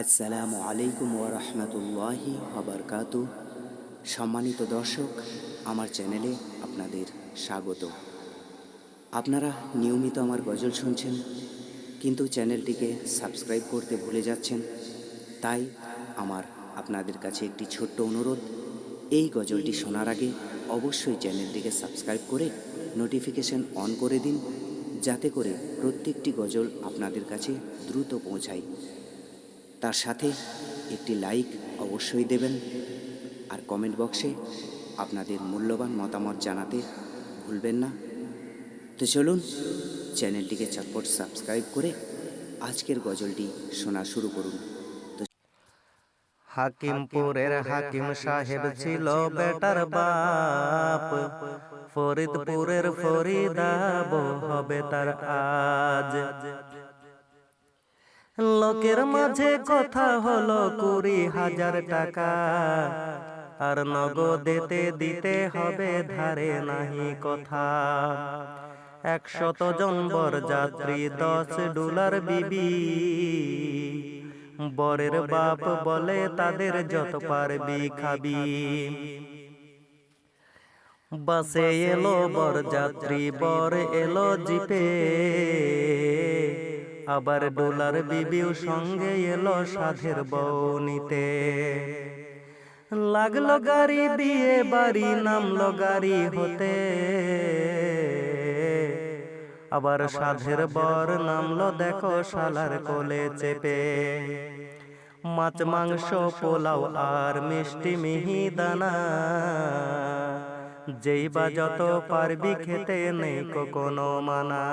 আসসালামু আলাইকুম ওরহমতুল্লাহি আবরকাত সম্মানিত দর্শক, আমার চ্যানেলে আপনাদের স্বাগত। আপনারা নিয়মিত আমার গজল শুনছেন, কিন্তু চ্যানেলটিকে সাবস্ক্রাইব করতে ভুলে যাচ্ছেন, তাই আমার আপনাদের কাছে একটি ছোট্ট অনুরোধ, এই গজলটি শোনার আগে অবশ্যই চ্যানেলটিকে সাবস্ক্রাইব করে নোটিফিকেশন অন করে দিন, যাতে করে প্রত্যেকটি গজল আপনাদের কাছে দ্রুত পৌঁছায়। তার সাথে একটি লাইক অবশ্যই দেবেন। আর কমেন্ট বক্সে আপনাদের মূল্যবান মতামত জানাতে ভুলবেন না। তো চলুন চ্যানেলটিকে চটপট সাবস্ক্রাইব করে আজকের গজলটি শোনা শুরু করুন। হাকিমপুরের হাকিম সাহেব ছিল বেটার বাপ। ফরিদপুরের ফরিদাব হবে তার আজ। লোকের মাঝে কথা হলো কুড়ি হাজার টাকা। আর নগদেতে দিতে হবে ধারে নাহি কথা। একশত জন বর যাত্রী দশ ডলার বিবি। বরের বাপ বলে তাদের যত পারবি খাবি। বাসে এলো বর যাত্রী বর এলো জিপে। আবার ডোলার বিবিও সঙ্গে এলো সাধের বউনিতে। লাগল গাড়ি দিয়ে বাড়ি, নামলো গাড়ি হতে। আবার সাধের বর নামলো, দেখো শালার কোলে চেপে। মাছ, মাংস, পোলাও আর মিষ্টি মিহি দানা। যেই বা যত পারবি খেতে নেই কোনো মানা।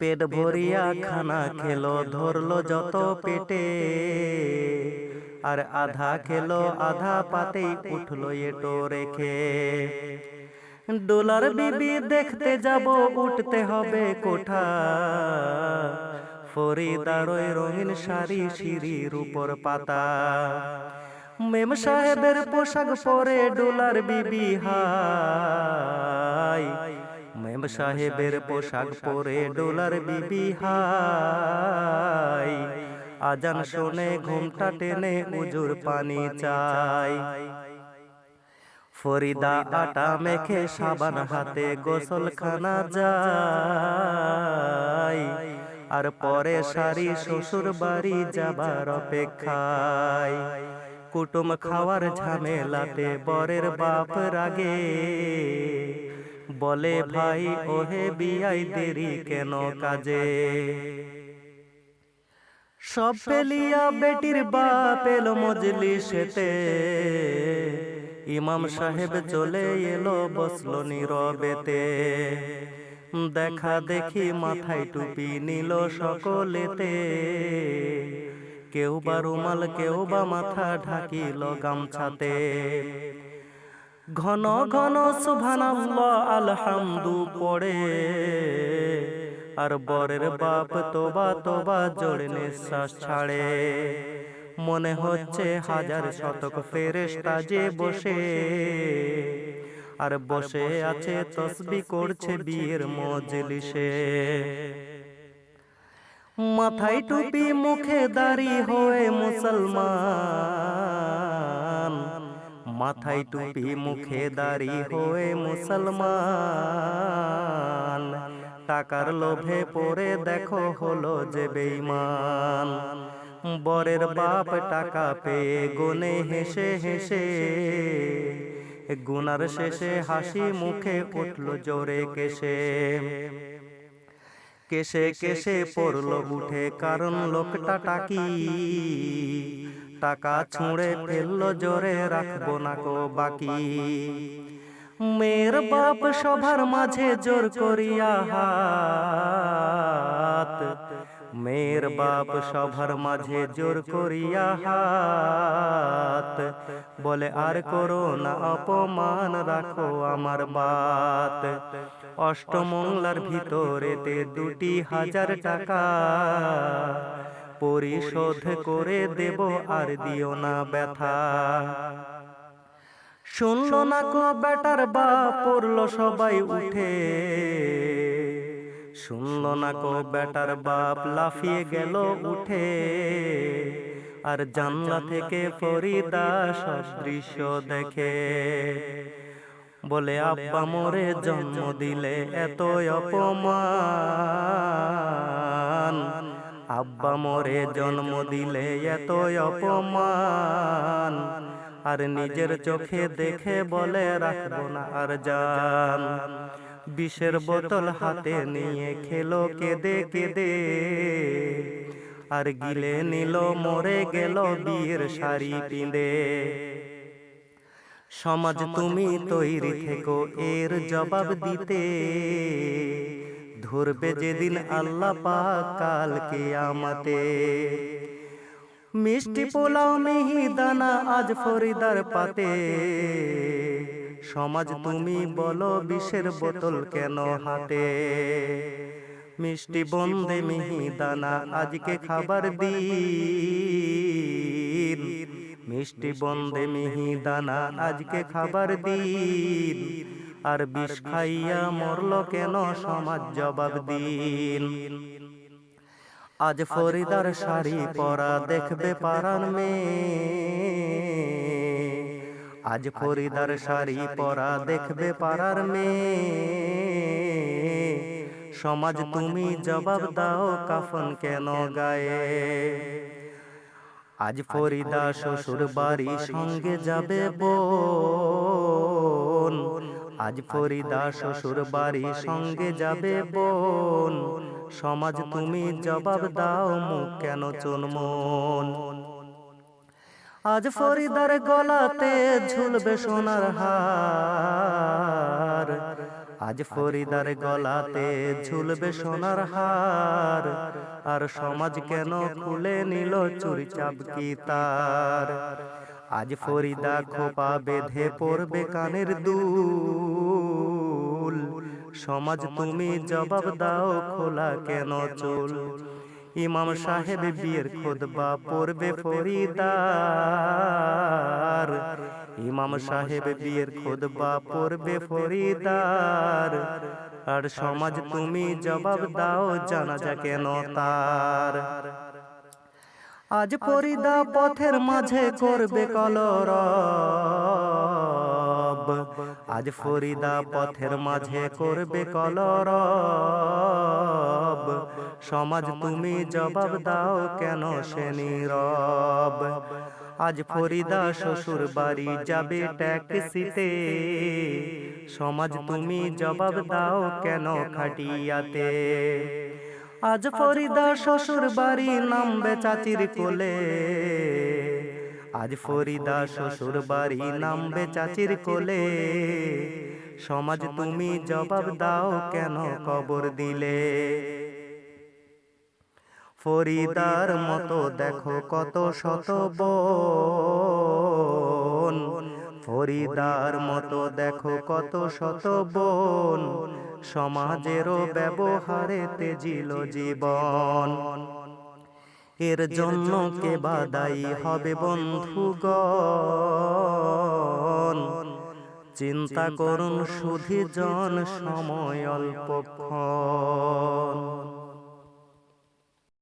পেট ভরিয়া খানা খেলো ধরলো যত পেটে। আর আধা খেলো আধা পাতেই উঠল এটো রেখে। ডোলার বিবি দেখতে যাব উঠতে হবে কোঠা। ফরিদারই রঙিন শাড়ি সিঁড়ির উপর পাতা। মেম সাহেবের পোশাক পরে ডোলার বিবি হাই। মেম সাহেবের পোশাক পরে ডোলার বিবি হাই। আজান শুনে ঘুমটা টেনে উজুর পানি চাই। ফরিদা আটা মেখে সাবান হাতে গোসলখানা যায়। আর পরে সারি শ্বশুর বাড়ি যাবার অপেক্ষায়। কুটুম খাওয়ার ঝামেলাতে বরের বাপ রাগে। বলে ভাই ওহে বিয়াই দেরি কেন কাজে? সব পেলিয়া বেটির বাপ এলো মজলিসেতে। ইমাম সাহেব চলে এলো বসল নীরবেতে। দেখা দেখি মাথায় টুপি নিল সকলেতে। কেউ বা রুমাল কেউ বা মাথা ঢাকিল গামছাতে। ঘন ঘন সুবহানাল্লাহ আলহামদু পড়ে। আর বরের বাপ তোবা তোবা জোরে নিঃশ্বাস ছাড়ে। মনে হচ্ছে হাজার শতক ফেরেশতা যে বসে। আর বসে আছে তসবি করছে বিয়ের মজলিসে। মাথায় টুপি মুখে দাড়ি হয়ে মুসলমান। মাথায় টুপি মুখে দাড়ি হয়ে মুসলমান। টাকার লোভে পড়ে দেখো হলো যে বেঈমান। বরের বাপ টাকা পেয়ে গুনে হেসে হেসে গুনার শেষে হাসি মুখে উঠল জোরে কেসে কেসে কেসে পড়ল উঠে কারণ লোকটা টাকি। টাকা ছুঁড়ে ফেলল জোরে, রাখব না কো বাকি। মেয়ের বাপ সভার মাঝে জোর করিয়া হাত। মেয়ের বাপ সভার মাঝে জোর করিয়া হাত। বলে, আর করো না, অপমান রাখো আমার বাত। অষ্টমংলার ভিতরেতে দুটি হাজার টাকা পরিশোধ করে দেব আর দিও না ব্যথা। শুনলো না কো বেটার বাপ, পড়ল সবাই উঠে। শুনল না কো বেটার বাপ, লাফিয়ে গেল উঠে। আর জানলা থেকে ফরিদা দৃশ্য দেখে। বলে, আব্বা মোরে জন্ম দিলে এত অপমান। আব্বা মোরে জন্ম দিলে এত অপমান। আর নিজের চোখে দেখে বলে রাখব না আর জান। বিষের বোতল হাতে নিয়ে খেলো কেঁদে কেঁদে। আর গিলে নিল মরে গেল বিয়ের শাড়ি পিঁদে সমাজ তুমি তৈরি থেকো এর জবাব দিতে। ধরবে যেদিন আল্লাহ পাক কালকে আমাতে মিষ্টি পোলাও মিহি দানা আজ ফরিদার পাতে। সমাজ তুমি বলো বিষের বোতল কেন হাতে? মিষ্টি বন্দে মিহি দানা আজকে খাবার দিন। মিষ্টি বন্দে মিহি দানা আজকে খাবার দিন। আর বিষ খাইয়া মরল কেন সমাজ জবাব দিন। আজ ফরিদার শাড়ি পরা দেখবে পারার মেয়ে। আজ ফরিদার শাড়ি পরা দেখবে পারার মেয়ে। সমাজ তুমি জবাব দাও কাফন কেন গায়ে। আজ ফরিদা শ্বশুর বাড়ি সঙ্গে যাবে বোন আজ ফরিদা শ্বশুর বাড়ি সঙ্গে যাবে বোন। সমাজ তুমি জবাব দাও মুখ কেন চুনমন। আজ ফরিদার গলাতে ঝুলবে সোনার হার। আজ ফরিদার গলাতে ঝুলবে সোনার হার। আর সমাজ কেন খুলে নিল চুরি চাপকি তার? আজ ফরিদা খোপা বেঁধে পড়বে কানের দুল। সমাজ তুমি জবাব দাও খোলা কেন চুল? ইমাম সাহেব বিয়ের খুদবা পড়বে ফরিদার। ইমাম সাহেব বিয়ের খুদবা পড়বে ফরিদার। আর সমাজ তুমি জবাব দাও জানাজা কেন তার? আজ ফরিদা পথের মাঝে করবে কলরব। আজ ফরিদা পথের মাঝে করবে কলরব। সমাজ তুমি জবাব দাও কেন সে নীরব? আজ ফরিদা শ্বশুর বাড়ি যাবে ট্যাক্সিতে সমাজ তুমি জবাব দাও কেন খাটিয়াতে? আজ ফরিদা শ্বশুর বাড়ি নামবে চাচির কোলে। আজ ফরিদা শ্বশুর বাড়ি নামবে চাচির কোলে। সমাজ তুমি জবাব দাও কেন কবর দিলে? ফরিদার মতো দেখো কত শত বোন। ফরিদার মতো দেখো কত শত বোন। সমাজেরও ব্যবহারে তেজিল জীবন। এর জন্য কে বাদাই হবে বন্ধুগণ? চিন্তা করুন শুধু জন সময় অল্পক্ষণ।